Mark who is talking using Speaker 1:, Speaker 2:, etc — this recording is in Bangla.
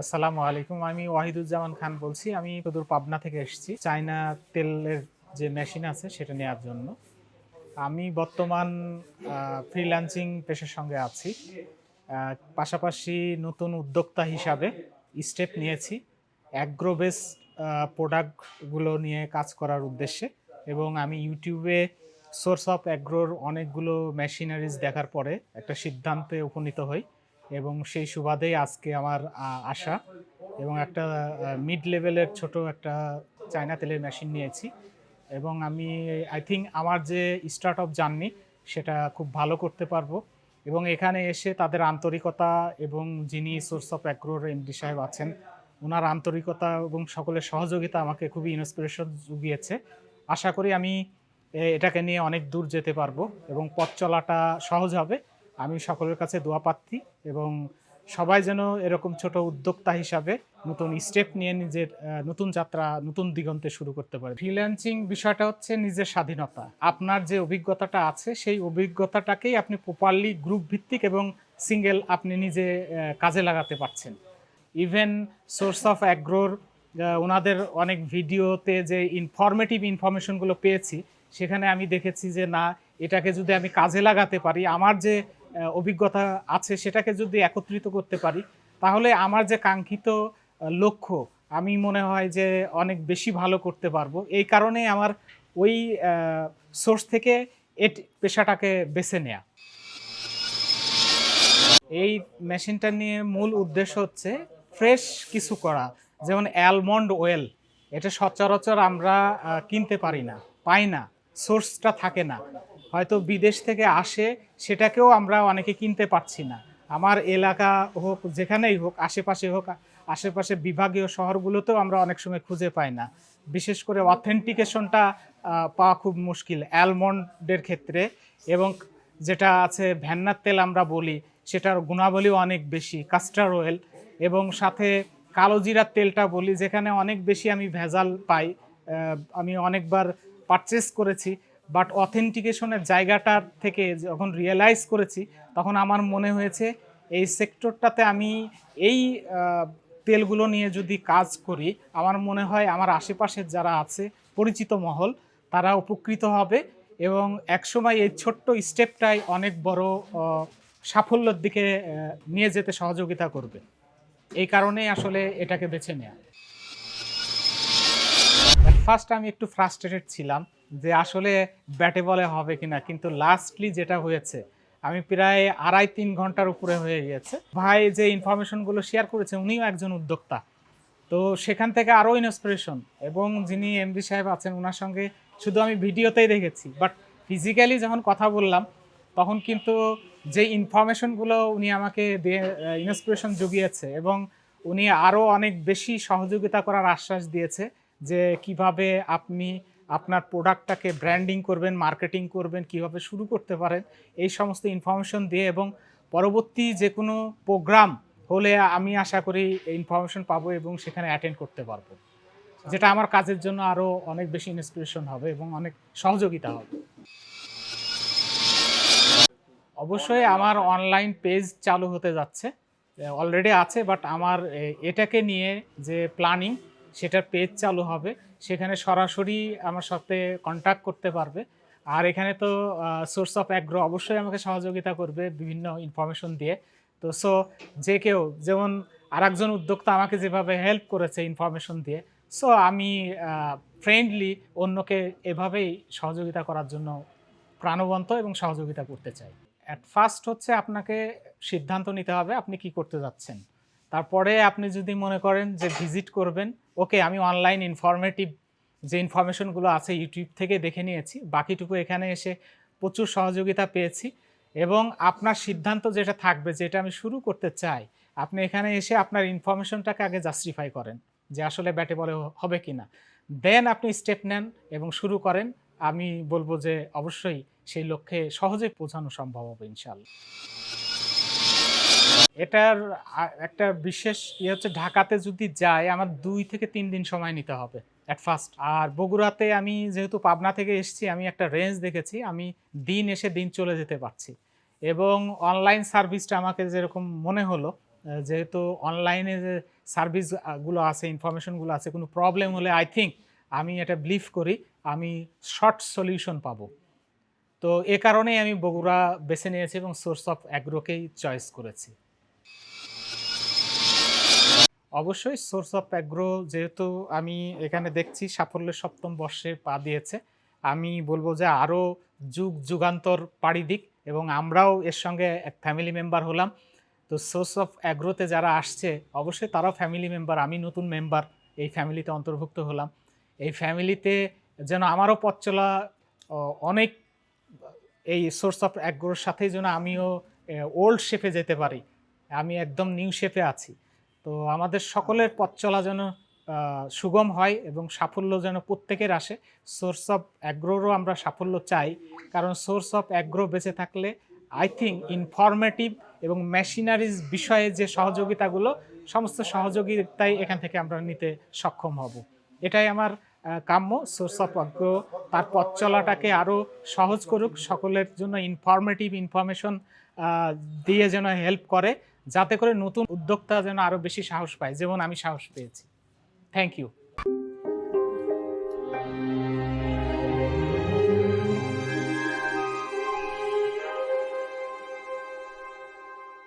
Speaker 1: আসসালামু আলাইকুম। আমি ওয়াহিদুজ্জামান খান বলছি। আমি সুদূর পাবনা থেকে এসেছি। চায়না তেলের যে মেশিন আছে, সেটা নেওয়ার জন্য। আমি বর্তমান ফ্রিল্যান্সিং পেশার সঙ্গে আছি। পাশাপাশি নতুন উদ্যোক্তা হিসাবে স্টেপ নিয়েছি। অ্যাগ্রোবেস প্রোডাক্টগুলো নিয়ে কাজ করার উদ্দেশ্যে। এবং আমি ইউটিউবে সোর্স অফ অ্যাগ্রোর অনেকগুলো মেশিনারিজ দেখার পরে একটা সিদ্ধান্তে উপনীত হই। এবং সেই সুবাদেই আজকে আমার আশা এবং একটা মিড লেভেলের ছোট একটা চায়না তেলের মেশিন নিয়েছি। এবং আমি আই থিঙ্ক আমার যে স্টার্ট অফ জার্নি সেটা খুব ভালো করতে পারব। এবং এখানে এসে তাদের আন্তরিকতা এবং যিনি সোর্স অফ অ্যাগ্রোর এমডি সাহেব আছেন ওনার আন্তরিকতা এবং সকলের সহযোগিতা আমাকে খুবই ইন্সপিরেশন জুগিয়েছে। আশা করি আমি এটাকে নিয়ে অনেক দূর যেতে পারব এবং পথ চলাটা সহজ হবে। আমি সকলের কাছে দোয়া পাচ্ছি এবং সবাই যেন এরকম ছোট উদ্যোক্তা হিসাবে নতুন স্টেপ নিয়ে নিজের নতুন যাত্রা, নতুন দিগন্তে শুরু করতে পারে। ফ্রিল্যান্সিং বিষয়টা হচ্ছে নিজের স্বাধীনতা। আপনার যে অভিজ্ঞতাটা আছে, সেই অভিজ্ঞতাটাকেই আপনি প্রপারলি গ্রুপ ভিত্তিক এবং সিঙ্গেল আপনি নিজে কাজে লাগাতে পারছেন। ইভেন সোর্স অফ অ্যাগ্রোর ওনাদের অনেক ভিডিওতে যে ইনফরমেটিভ ইনফরমেশনগুলো পেয়েছি, সেখানে আমি দেখেছি যে না, এটাকে যদি আমি কাজে লাগাতে পারি, আমার যে অভিজ্ঞতা আছে সেটাকে যদি একত্রিত করতে পারি, তাহলে আমার যে কাঙ্ক্ষিত লক্ষ্য, আমি মনে হয় যে অনেক বেশি ভালো করতে পারব। এই কারণে আমার ওই সোর্স থেকে এট পেশাটাকে বেছে নেয়া। এই মেশিনটা নিয়ে মূল উদ্দেশ্য হচ্ছে ফ্রেশ কিছু করা, যেমন অ্যালমন্ড ওয়েল এটা সচরাচর আমরা কিনতে পারি না, পাই না সোর্সটা থাকে না। হয়তো বিদেশ থেকে আসে, সেটাকেও আমরা অনেকে কিনতে পারছি না। আমার এলাকা হোক, যেখানেই হোক, আশেপাশে হোক, আশেপাশে বিভাগীয় শহরগুলোতেও আমরা অনেক সময় খুঁজে পাই না। বিশেষ করে অথেন্টিকেশনটা পাওয়া খুব মুশকিল। অ্যালমন্ডের ক্ষেত্রে এবং যেটা আছে ভ্যান্নার তেল আমরা বলি, সেটার গুণাবলীও অনেক বেশি কাস্টার অয়েল এবং সাথে কালো জিরার তেলটা বলি, যেখানে অনেক বেশি আমি ভেজাল পাই আমি অনেকবার পারচেস করেছি। বাট অথেন্টিকেশনের জায়গাটার থেকে যখন রিয়েলাইজ করেছি, তখন আমার মনে হয়েছে এই সেক্টরটাতে আমি এই তেলগুলো নিয়ে যদি কাজ করি, আমার মনে হয় আমার আশেপাশের যারা আছে, পরিচিত মহল, তারা উপকৃত হবে এবং একসময় এই ছোট্ট স্টেপটাই অনেক বড় সাফল্যের দিকে নিয়ে যেতে সহযোগিতা করবে। এই কারণেই আসলে এটাকে বেছে নেওয়া ফার্স্ট আমি একটু ফ্রাস্ট্রেটেড ছিলাম যে আসলে ব্যাটে বলে হবে কিনা, কিন্তু লাস্টলি যেটা হয়েছে, আমি প্রায় আড়াই তিন ঘণ্টার উপরে হয়ে গিয়েছে। ভাই যে ইনফরমেশনগুলো শেয়ার করেছে, উনিও একজন উদ্যোক্তা। তো সেখান থেকে আরও ইন্সপিরেশন এবং যিনি এমডি সাহেব আছেন ওনার সঙ্গে শুধু আমি ভিডিওতেই দেখেছি বাট ফিজিক্যালি যখন কথা বললাম, তখন কিন্তু যে ইনফরমেশনগুলো উনি আমাকে দিয়ে ইন্সপিরেশন জুগিয়েছে, এবং উনি আরও অনেক বেশি সহযোগিতা করার আশ্বাস দিয়েছে যে কীভাবে আপনি আপনার প্রোডাক্টটাকে ব্র্যান্ডিং করবেন মার্কেটিং করবেন, কীভাবে শুরু করতে পারেন, এই সমস্ত ইনফরমেশন দিয়ে এবং পরবর্তী যে কোনো প্রোগ্রাম হলে আমি আশা করি ইনফরমেশন পাবো এবং সেখানে অ্যাটেন্ড করতে পারব। যেটা আমার কাজের জন্য আরও অনেক বেশি ইন্সপিরেশন হবে এবং অনেক সহযোগিতা হবে। অবশ্যই আমার অনলাইন পেজ চালু হতে যাচ্ছে অলরেডি আছে বাট আমার এটাকে নিয়ে যে প্ল্যানিং সেটার পেজ চালু হবে। সেখানে সরাসরি আমার সাথে কন্ট্যাক্ট করতে পারবে। আর এখানে তো সোর্স অফ অ্যাগ্রো অবশ্যই আমাকে সহযোগিতা করবে বিভিন্ন ইনফরমেশন দিয়ে। তো সো যে কেউ, যেমন আরেকজন উদ্যোক্তা আমাকে যেভাবে হেল্প করেছে ইনফরমেশন দিয়ে সো আমি ফ্রেন্ডলি অন্যকে এভাবেই সহযোগিতা করার জন্য প্রাণবন্ত এবং সহযোগিতা করতে চাই। অ্যাট ফার্স্ট হচ্ছে আপনাকে সিদ্ধান্ত নিতে হবে আপনি কি করতে যাচ্ছেন। তারপরে আপনি যদি মনে করেন যে ভিজিট করবেন, ওকে আমি অনলাইন ইনফরমেটিভ যে ইনফরমেশনগুলো আছে ইউটিউব থেকে দেখে নিয়েছি, বাকিটুকু এখানে এসে প্রচুর সহযোগিতা পেয়েছি এবং আপনার সিদ্ধান্ত যেটা থাকবে, যেটা আমি শুরু করতে চাই, আপনি এখানে এসে আপনার ইনফরমেশনটাকে আগে জাস্টিফাই করেন যে আসলে ব্যাটে বলে হবে কি না দেন আপনি স্টেপ নেন এবং শুরু করেন, আমি বলব যে অবশ্যই সেই লক্ষ্যে সহজে পৌঁছানো সম্ভব হবে ইনশাল্লাহ এটার একটা বিশেষ ইয়ে হচ্ছে ঢাকাতে যদি যাই, আমার দুই থেকে তিন দিন সময় নিতে হবে অ্যাট ফার্স্ট আর বগুড়াতে আমি যেহেতু পাবনা থেকে এসেছি, আমি একটা রেঞ্জ দেখেছি, আমি দিন এসে দিন চলে যেতে পারছি। এবং অনলাইন সার্ভিসটা আমাকে যেরকম মনে হলো যেহেতু অনলাইনে যে সার্ভিসগুলো আছে ইনফরমেশনগুলো আছে, কোনো প্রবলেম হলে আই থিঙ্ক আমি এটা বিলিভ করি, আমি শর্ট সলিউশন পাবো। তো এ কারণেই আমি বগুড়া বেছে নিয়েছি এবং সোর্স অফ অ্যাগ্রোকেই চয়েস করেছি। অবশ্যই সোর্স অফ অ্যাগ্রো যেহেতু আমি এখানে দেখছি, সাফল্যের সপ্তম বর্ষে পা দিয়েছে। আমি বলব যে আরও যুগ যুগান্তর পাড়ি দিক এবং আমরাও এর সঙ্গে এক ফ্যামিলি মেম্বার হলাম। তো সোর্স অফ অ্যাগ্রোতে যারা আসছে, অবশ্যই তারাও ফ্যামিলি মেম্বার আমি নতুন মেম্বার এই ফ্যামিলিতে অন্তর্ভুক্ত হলাম। এই ফ্যামিলিতে যেন আমারও পথ চলা অনেক এই সোর্স অফ অ্যাগ্রোর সাথেই যেন আমিও ওল্ড শেপে যেতে পারি। আমি একদম নিউ শেপে আছি। তো আমাদের সকলের পথ চলা যেন সুগম হয় এবং সাফল্য যেন প্রত্যেকের আসে। সোর্স অফ অ্যাগ্রোরও আমরা সাফল্য চাই। কারণ সোর্স অফ অ্যাগ্রো বেঁচে থাকলে আই থিঙ্ক ইনফরমেটিভ এবং মেশিনারিজ বিষয়ে যে সহযোগিতাগুলো, সমস্ত সহযোগিতাই এখান থেকে আমরা নিতে সক্ষম হব। এটাই আমার কাম্য সোর্স অফ অজ্ঞ। তার পথ চলাটাকে আরও সহজ করুক, সকলের জন্য ইনফরমেটিভ ইনফরমেশন দিয়ে যেন হেল্প করে, যাতে করে নতুন উদ্যোক্তা যেন আরও বেশি সাহস পায়। যেমন আমি সাহস পেয়েছি। Thank you